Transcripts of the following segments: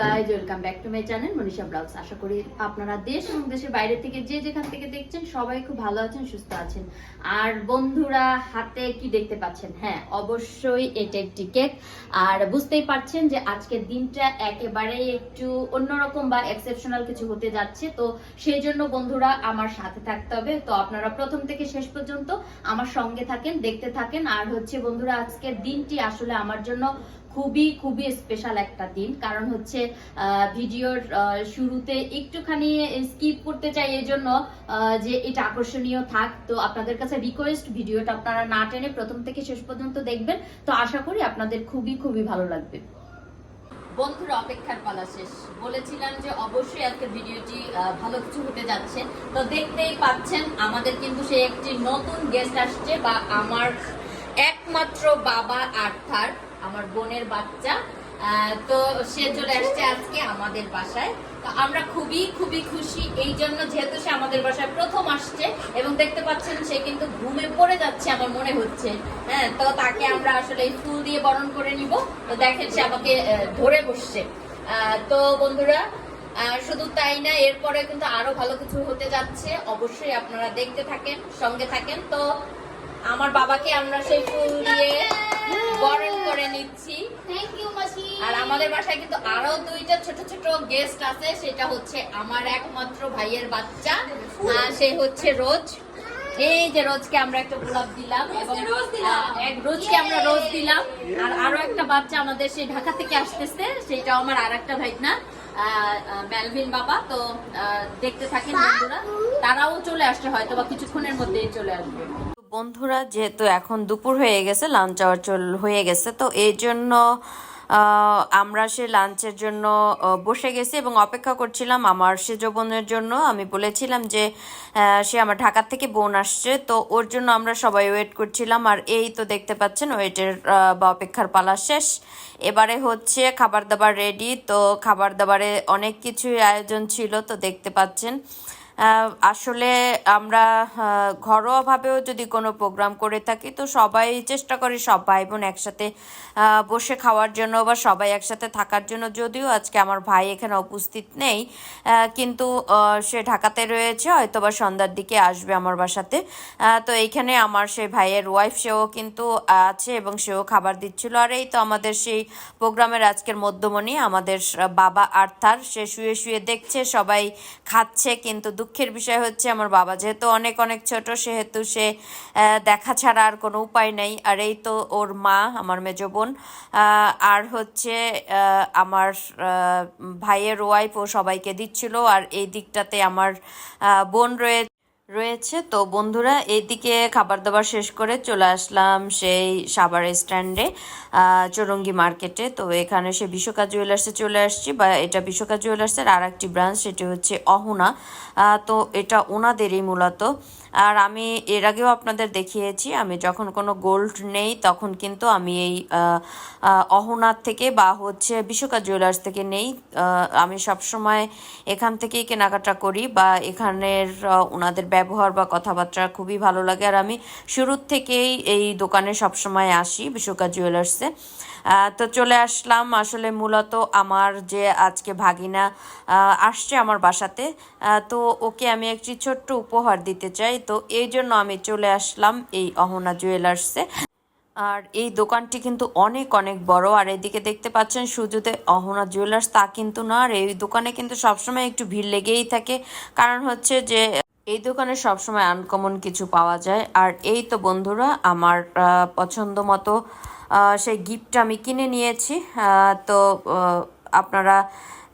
Guys welcome back to my channel Manisha vlogs আশা করি আপনারা দেশ এবং দেশের বাইরে থেকে যে যেখান থেকে দেখছেন, সবাই খুব ভালো আছেন, সুস্থ আছেন। আর বন্ধুরা, হাতে কি দেখতে পাচ্ছেন? হ্যাঁ অবশ্যই এটা একটি কেক। আর বুঝতেই পারছেন যে আজকের দিনটা একেবারেই একটু অন্যরকম বা এক্সেপশনাল কিছু হতে যাচ্ছে। তো সেই জন্য বন্ধুরা, আমার সাথে থাকতে হবে। তো আপনারা প্রথম থেকে শেষ পর্যন্ত আমার সঙ্গে থাকেন, দেখতে থাকেন। আর হচ্ছে বন্ধুরা, আজকের দিনটি আসলে আমার জন্য খুবই খুবই স্পেশাল একটা দিন। কারণ হচ্ছে ভিডিওর শুরুতে একটুখানি স্কিপ করতে চাই এই জন্য যে এটা আকর্ষণীয় থাক। তো আপনাদের কাছে রিকোয়েস্ট ভিডিওটা আপনারা না টেনে প্রথম থেকে শেষ পর্যন্ত দেখবেন। তো আশা করি আপনাদের খুবই খুবই ভালো লাগবে। বন্ধুরা, অপেক্ষার পালা শেষ। বলেছিলাম যে অবশ্যই আজকের ভিডিওটি ভালো কিছু হতে যাচ্ছে। তো দেখতেই পাচ্ছেন, আমাদের কিন্তু সে একটি নতুন গেস্ট আসছে বা আমার একমাত্র বাবা আর্থার আমার বোনের বাচ্চা তো সে চলে আসছে আজকে আমাদের বাসায়। তো আমরা খুবই খুবই খুশি। এই জন্য যেহেতু সে আমাদের বাসায় প্রথম আসছে এবং দেখতে পাচ্ছেন সে কিন্তু ঘুমে পড়ে যাচ্ছে আমার মনে হচ্ছে। হ্যাঁ তো তাকে আমরা আসলে ফুল দিয়ে বরণ করে নিব। তো দেখেন সে আমাকে ধরে বসছে। তো বন্ধুরা শুধু তাই না, এরপরে কিন্তু আরও ভালো কিছু হতে যাচ্ছে। অবশ্যই আপনারা দেখতে থাকেন, সঙ্গে থাকেন। তো আমার বাবাকে আমরা সেই ফুল দিয়ে বরণ করে নিচ্ছি। থ্যাংক ইউ মাসি। আর আমাদের বাসায় কিন্তু আরও দুইটা ছোট ছোট গেস্ট আছে সেটা হচ্ছে আমার একমাত্র ভাইয়ের বাচ্চা সে হচ্ছে রোজ। এই যে রোজকে আমরা একটা গোলাপ দিলাম এবং এক রোজকে আমরা রোজ দিলাম। আর আরও একটা বাচ্চা আমাদের সেই ঢাকা থেকে আসতেছে সেটা আমার আর একটা ভাই না মেলভিন বাবা। তো দেখতে থাকেন বন্ধুরা। তারাও চলে আসছে হয়তো বা কিছুক্ষণের মধ্যেই চলে আসবে। বন্ধুরা, যেহেতু এখন দুপুর হয়ে গেছে লাঞ্চ আওয়ার চল হয়ে গেছে, তো এই জন্য আমরা সে লাঞ্চের জন্য বসে গেছি এবং অপেক্ষা করছিলাম আমার সেজ বোনের জন্য। আমি বলেছিলাম যে সে আমার ঢাকার থেকে বোন আসছে, তো ওর জন্য আমরা সবাই ওয়েট করছিলাম। আর এই তো দেখতে পাচ্ছেন ওয়েটের বা অপেক্ষার পালা শেষ। এবারে হচ্ছে খাবার দাবার রেডি তো খাবার দাবারে অনেক কিছুই আয়োজন ছিল, তো দেখতে পাচ্ছেন। আসলে আমরা ঘরোয়াভাবেও যদি কোনো প্রোগ্রাম করে থাকি, তো সবাই চেষ্টা করি সব ভাই বোন একসাথে বসে খাওয়ার জন্য বা সবাই একসাথে থাকার জন্য। যদিও আজকে আমার ভাই এখানে উপস্থিত নেই কিন্তু সে ঢাকাতে রয়েছে হয়তো বা সন্ধ্যার দিকে আসবে আমার বাসাতে। তো এইখানে আমার সেই ভাইয়ের ওয়াইফ সেও কিন্তু আছে এবং সেও খাবার দিচ্ছিল। আর এই তো আমাদের সেই প্রোগ্রামের আজকের মধ্যমণি, আমাদের বাবা আর্থার সে শুয়ে শুয়ে দেখছে, সবাই খাচ্ছে, কিন্তু দুঃখের বিষয় হচ্ছে আমার বাবা। যেহেতু অনেক অনেক ছোট, সেহেতু সে দেখা ছাড়া আর কোনো উপায় নেই। আর এই তো ওর মা, আমার মেজ বোন। আর হচ্ছে আমার ভাইয়ের ওয়াইফ ও সবাইকে দিচ্ছিল। আর এই দিকটাতে আমার বোন রয়েছে রয়েছে। তো বন্ধুরা এইদিকে খাবার দাবার শেষ করে চলে আসলাম সেই সাভার স্ট্যান্ডে চৌরঙ্গি মার্কেটে। তো এখানে সে বিশ্বকা জুয়েলার্সে চলে আসছি বা এটা বিশ্বকা জুয়েলার্সের আর একটি ব্রাঞ্চ সেটি হচ্ছে অহুনা। তো এটা ওনাদেরই মূলত। আর আমি এর আগেও আপনাদের দেখিয়েছি, আমি যখন কোনো গোল্ড নেই, তখন কিন্তু আমি এই অহনার থেকে বা হচ্ছে বিশ্বকা জুয়েলার্স থেকে নেই। আমি সবসময় এখান থেকেই কেনাকাটা করি বা এখানের ওনাদের ব্যবহার বা কথাবার্তা খুবই ভালো লাগে। আর আমি শুরুর থেকেই এই দোকানে সবসময় আসি বিশ্বকা জুয়েলার্সে। তো চলে আসলাম আসলে মূলত আমার যে আজকে ভাগিনা আসছে আমার বাসাতে। তো ওকে আমি একটি ছোট্ট উপহার দিতে চাই। তো এই জন্য আমি চলে আসলাম এই অহনা জুয়েলার্সে। আর এই দোকানটি কিন্তু অনেক অনেক বড়। আর এদিকে দেখতে পাচ্ছেন শুধুতে অহনা জুয়েলার্স, তা কিন্তু না। আর এই দোকানে কিন্তু সবসময় একটু ভিড় লেগেই থাকে। কারণ হচ্ছে যে এই দোকানে সবসময় আনকমন কিছু পাওয়া যায়। আর এই তো বন্ধুরা, আমার পছন্দ মতো সেই গিফটটা আমি কিনে নিয়েছি। তো আপনারা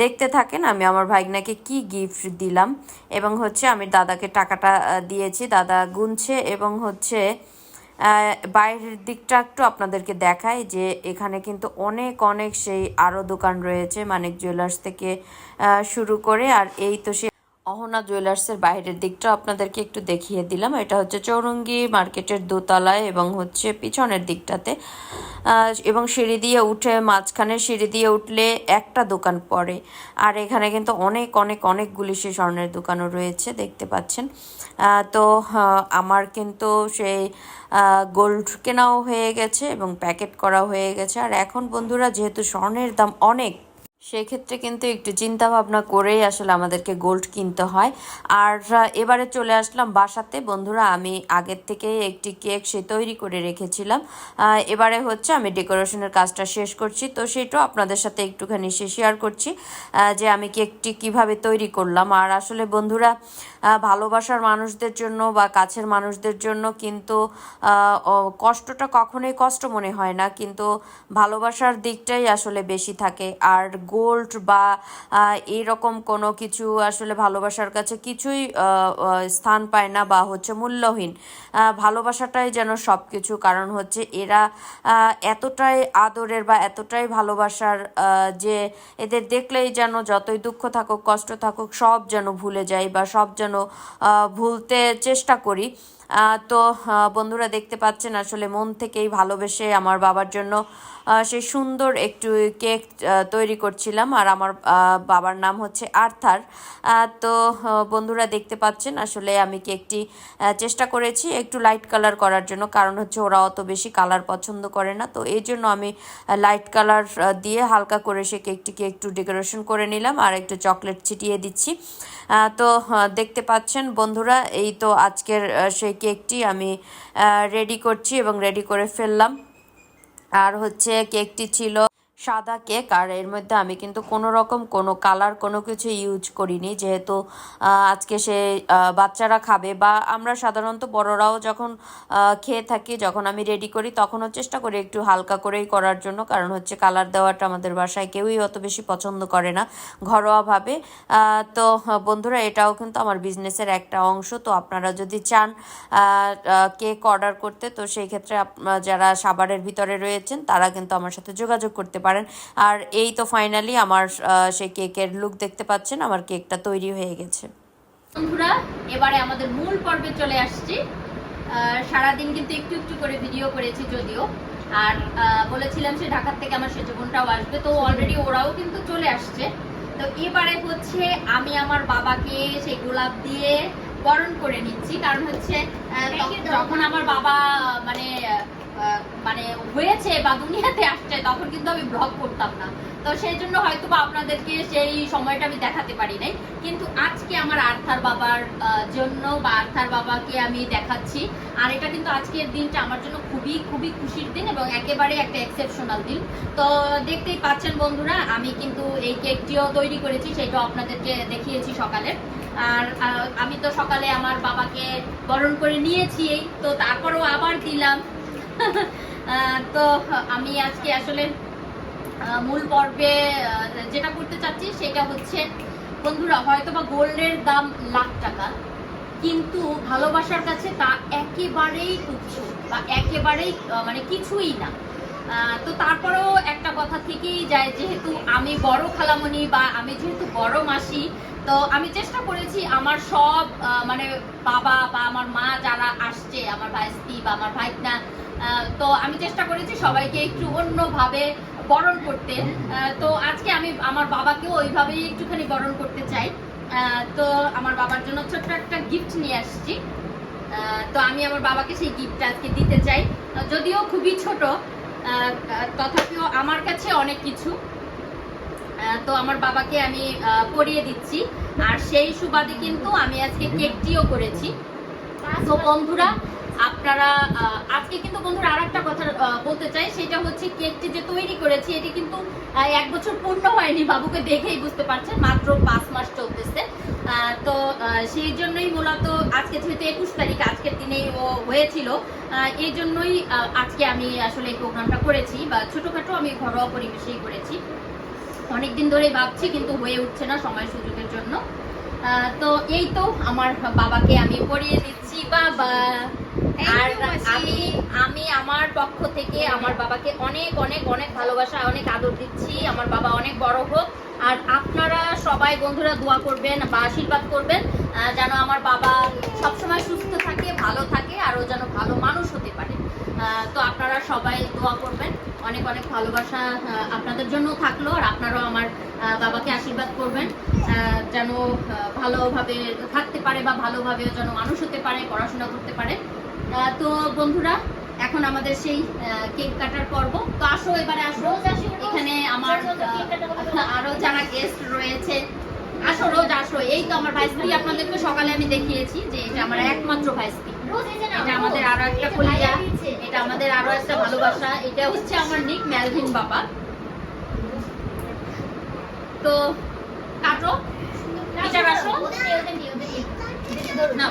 দেখতে থাকেন, আমি আমার ভাইগনাকে কি গিফট দিলাম। এবং হচ্ছে আমি দাদাকে টাকাটা দিয়েছি, দাদা গুনছে এবং হচ্ছে বাইরের দিকটা একটু আপনাদেরকে দেখাই যে এখানে কিন্তু অনেক অনেক সেই আরও দোকান রয়েছে, মানিক জুয়েলার্স থেকে শুরু করে। আর এই তো সে অহনা জুয়েলার্সের বাইরের দিকটা আপনাদেরকে একটু দেখিয়ে দিলাম। এটা হচ্ছে চৌরঙ্গি মার্কেটের দোতলায় এবং হচ্ছে পিছনের দিকটাতে। এবং সিঁড়ি দিয়ে উঠে, মাঝখানে সিঁড়ি দিয়ে উঠলে একটা দোকান পড়ে। আর এখানে কিন্তু অনেক অনেক অনেকগুলি সে স্বর্ণের দোকানও রয়েছে, দেখতে পাচ্ছেন। তো আমার কিন্তু সেই গোল্ড কেনাও হয়ে গেছে এবং প্যাকেট করা হয়ে গেছে। আর এখন বন্ধুরা, যেহেতু স্বর্ণের দাম অনেক সেক্ষেত্রে কিন্তু একটু চিন্তা ভাবনা করেই আসলে আমাদেরকে গোল্ড কিনতে হয়। আর এবারে চলে আসলাম বাসাতে। বন্ধুরা, আমি আগের থেকেই একটি কেক সে তৈরি করে রেখেছিলাম। এবারে হচ্ছে আমি ডেকোরেশনের কাজটা শেষ করছি। তো সেটাও আপনাদের সাথে একটুখানি সে শেয়ার করছি যে আমি কেকটি কীভাবে তৈরি করলাম। আর আসলে বন্ধুরা ভালোবাসার মানুষদের জন্য বা কাছের মানুষদের জন্য কিন্তু কষ্টটা কখনোই কষ্ট মনে হয় না। কিন্তু ভালোবাসার দিকটাই আসলে বেশি থাকে। আর গোল্ড বা এরকম কোনো কিছু আসলে ভালোবাসার কাছে কিছুই স্থান পায় না বা হচ্ছে মূল্যহীন। ভালোবাসাটাই যেন সব কিছু কারণ হচ্ছে এরা এতটাই আদরের বা এতটাই ভালোবাসার যে এদের দেখলেই যেন যতই দুঃখ থাকুক, কষ্ট থাকুক, সব যেন ভুলে যাই বা সব যেন ভুলতে চেষ্টা করি। তো বন্ধুরা দেখতে পাচ্ছেন আসলে মন থেকেই ভালোবেসে আমার বাবার জন্য সেই সুন্দর একটু কেক তৈরি তৈরি করছিলাম আর আমার বাবার নাম হচ্ছে আর্থার। তো বন্ধুরা দেখতে পাচ্ছেন আসলে আমি কেকটি চেষ্টা করেছি একটু লাইট কালার করার জন্য, কারণ হচ্ছে ওরা অত বেশি কালার পছন্দ করে না। তো এই জন্য আমি লাইট কালার দিয়ে হালকা করে সে কেকটিকে একটু ডেকোরেশন করে নিলাম আর একটু চকলেট ছিটিয়ে দিচ্ছি। তো দেখতে পাচ্ছেন বন্ধুরা, এই তো আজকের সেই কেকটি আমি রেডি করছি এবং রেডি করে ফেললাম। আর হচ্ছে কেকটি ছিল সাদা কেক, আর এর মধ্যে আমি কিন্তু কোনো রকম কোনো কালার কোনো কিছু ইউজ করিনি। যেহেতু আজকে সে বাচ্চারা খাবে বা আমরা সাধারণত বড়রাও যখন খেয়ে থাকি, যখন আমি রেডি করি, তখনও চেষ্টা করি একটু হালকা করেই করার জন্য। কারণ হচ্ছে কালার দেওয়াটা আমাদের বাসায় কেউই অত বেশি পছন্দ করে না, ঘরোয়াভাবে। তো, বন্ধুরা, এটাও কিন্তু আমার বিজনেসের একটা অংশ। তো আপনারা যদি চান কেক অর্ডার করতে, তো সেই ক্ষেত্রে যারা সাবারের ভিতরে রয়েছেন, তারা কিন্তু আমার সাথে যোগাযোগ করতে পারেন। আর এই তো ফাইনালি আমার সেই কেকের লুক দেখতে পাচ্ছেন আমার কেকটা তৈরি হয়ে গেছে। বন্ধুরা এবারে আমাদের মূল পর্বে চলে আসছি। সারাদিন কিন্তু একটু একটু করে ভিডিও করেছি যদিও। আর বলেছিলাম সে ঢাকার থেকে আমার সেজো বোনটাও আসবে তো অলরেডি ওরাও কিন্তু চলে আসছে। তো এবারে হচ্ছে আমি আমার বাবাকে সেই গোলাপ দিয়ে বরণ করে নিচ্ছি। কারণ হচ্ছে তখন- যখন আমার বাবা মানে মানে হয়েছে বা দুনিয়াতে আসছে, তখন কিন্তু আমি ব্লগ করতাম না। তো সেই জন্য হয়তো বা আপনাদেরকে সেই সময়টা আমি দেখাতে পারি নাই। কিন্তু আজকে আমার আর্থার বাবার জন্য বা আর্থার বাবাকে আমি দেখাচ্ছি। আর এটা কিন্তু আজকের দিনটা আমার জন্য খুবই খুবই খুশির দিন এবং একেবারে একটা এক্সেপশনাল দিন। তো দেখতেই পাচ্ছেন বন্ধুরা, আমি কিন্তু এই কেকটিও তৈরি করেছি, সেটাও আপনাদেরকে দেখিয়েছি সকালে। আর আমি তো সকালে আমার বাবাকে বরণ করে নিয়েছি তো তারপরেও আবার দিলাম। তো আমি আজকে আসলে মূল পর্বে যেটা করতে চাচ্ছি সেটা হচ্ছে বন্ধুরা হয়তো বা গোল্ডের দাম লাখ টাকা কিন্তু ভালোবাসার কাছে তা একেবারেই তুচ্ছ বা একেবারেই মানে কিছুই না। তো তারপরেও একটা কথা থেকেই যায় যেহেতু আমি বড় খালামণি বা আমি যেহেতু বড় মাসি তো আমি চেষ্টা করেছি আমার সব মানে বাবা বা আমার মা যারা আসছে আমার ভাইস্তি বা আমার ভাইকনা আহ, তো আমি চেষ্টা করেছি সবাইকে একটু অন্যভাবে বরণ করতে। তো আজকে আমি আমার বাবাকেও ওইভাবেই একটুখানি বরণ করতে চাই। তো আমার বাবার জন্য ছোট্ট একটা গিফট নিয়ে আসছি। তো আমি আমার বাবাকে সেই গিফটটা আজকে দিতে চাই। যদিও খুবই ছোট তথাপিও আমার কাছে অনেক কিছু। তো আমার বাবাকে আমি পরিয়ে দিচ্ছি। আর সেই সুবাদে কিন্তু আমি আজকে কেকটিও করেছি। তো বন্ধুরা আপনারা আজকে কিন্তু বন্ধুরা আর একটা কথা বলতে চাই, সেটা হচ্ছে কেকটি যে তৈরি করেছি, এটি কিন্তু এক বছর পূর্ণ হয়নি, বাবুকে দেখেই বুঝতে পারছেন, মাত্র পাঁচ মাস চলতেছে। তো সেই জন্যই মূলত আজকে যেহেতু একুশ তারিখ, আজকের দিনেই ও হয়েছিল এই জন্যই আজকে আমি আসলে এই প্রোগ্রামটা করেছি, বা ছোটোখাটো আমি ঘরোয়া পরিবেশেই করেছি। অনেকদিন ধরেই ভাবছি, কিন্তু হয়ে উঠছে না সময় সুযোগের জন্য। তো এই তো আমার বাবাকে আমি পরিয়ে দিচ্ছি বাবা আর আমি আমি আমার পক্ষ থেকে আমার বাবাকে অনেক অনেক অনেক ভালোবাসা অনেক আদর দিচ্ছি। আমার বাবা অনেক বড় হোক। আর আপনারা সবাই বন্ধুরা দোয়া করবেন বা আশীর্বাদ করবেন যেন আমার বাবা সবসময় সুস্থ থাকে ভালো থাকে আর ও যেন ভালো মানুষ হতে পারে। তো আপনারা সবাই দোয়া করবেন। অনেক অনেক ভালোবাসা আপনাদের জন্য থাকল। আর আপনারাও আমার বাবাকে আশীর্বাদ করবেন আহ, যেন ভালোভাবে থাকতে পারে বা ভালোভাবে যেন মানুষ হতে পারে পড়াশোনা করতে পারে। তো বন্ধুরা এখন আমাদের সেই কেক কাটার পর্ব। তো আসো এবারে আসো। এখানে আমার আরও যারা গেস্ট রয়েছে আসো রোজ আসো। এই তো আমার ভাইস্তি আপনাদেরকে সকালে আমি দেখিয়েছি যে এটা আমার একমাত্র ভাইস্তি। এটা আমাদের আরও একটা কলিজা। এটা আমাদের আরও একটা ভালোবাসা। এটা হচ্ছে আমার নিক ম্যালভিন বাবা। তো কাটো। আসো। না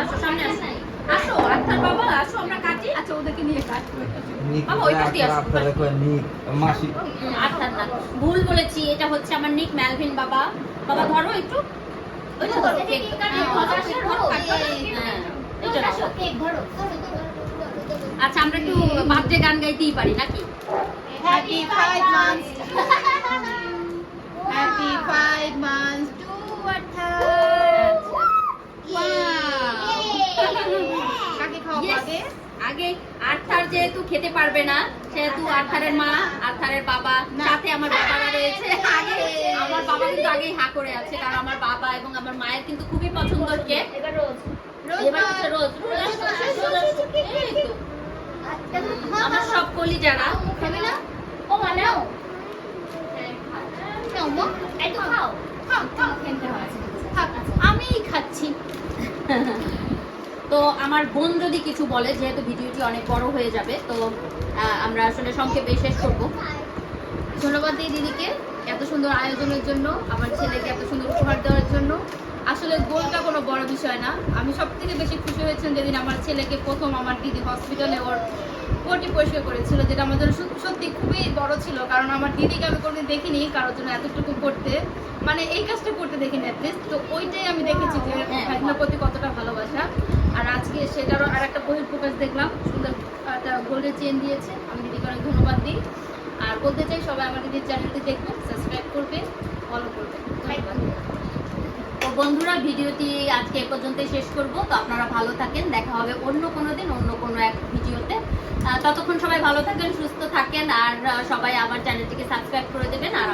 আসো সামনে আসো। আসো। আচ্ছা বাবা আসো আমরা কাটি। আচ্ছা ওদেরকে নিয়ে কাটবো বাবা, ওই পাশ দিয়ে আসো। মাসি। আচ্ছা না ভুল বলেছি এটা হচ্ছে আমার নিক ম্যালভিন বাবা। বাবা ধরো একটু। ওই তো ধরো, কেক। ধরো, ধরো, এটা ধরো। আচ্ছা আমরা একটু বার্থডে গান গাইতেই পারি নাকি? Happy five months. Happy five months to Athar. আগে? আগে আর্থার যেহেতু খেতে পারবে না সেহেতু আর্থারের মা আর্থারের বাবা সাথে আমার বাবা রয়েছে। আগে আমার বাবা কিন্তু আগেই হা করে আছে কারণ আমার বাবা এবং আমার মায়ের কিন্তু খুবই পছন্দ কেক রোজ। এবার হচ্ছে রোজ। রোজ রোজ আসো। এই তো। আমার সব কলি যারা খাবে না? ও মা নাও। নাও মা, একটু খাও। খাও, খাও। থাক, আমিই খাচ্ছি তো আমার বোন যদি কিছু বলে যেহেতু ভিডিওটি অনেক বড় হয়ে যাবে তো আমরা আসলে সংক্ষেপে শেষ করব। ধন্যবাদ দিই দিদিকে এত সুন্দর আয়োজনের জন্য আমার ছেলেকে এত সুন্দর উপহার দেওয়ার জন্য। আসলে গোলটা কোনো বড় বিষয় না। আমি সব থেকে বেশি খুশি হয়েছেন যেদিন আমার ছেলেকে প্রথম আমার দিদি হসপিটালে ওর কোটি পরিষ্কার করেছিল যেটা আমার জন্য সত্যি- খুবই বড় ছিল। কারণ আমার দিদিকে আমি কোনোদিন দেখিনি কারোর জন্য এতটুকু করতে। মানে এই কাজটা করতে দেখিনি অ্যাটলিস্ট তো ওইটাই আমি দেখেছি যে হ্যাঁ। প্রতি কতটা ভালোবাসা। আজকে সেটারও আর একটা বহির প্রকাশ দেখলাম। সুন্দর একটা গোল্ডের চেন দিয়েছে। আমি দিদিকে অনেক ধন্যবাদ দিই। আর বলতে চাই সবাই আমার দিদির চ্যানেলটি দেখবে সাবস্ক্রাইব করবে ফলো করবে ধন্যবাদ তো বন্ধুরা ভিডিওটি আজকে এ পর্যন্তই শেষ করব। তো আপনারা ভালো থাকেন। দেখা হবে অন্য কোনো দিন অন্য কোনো এক ভিডিওতে। ততক্ষণ সবাই ভালো থাকেন সুস্থ থাকেন। আর সবাই আমার চ্যানেলটিকে সাবস্ক্রাইব করে দেবেন আর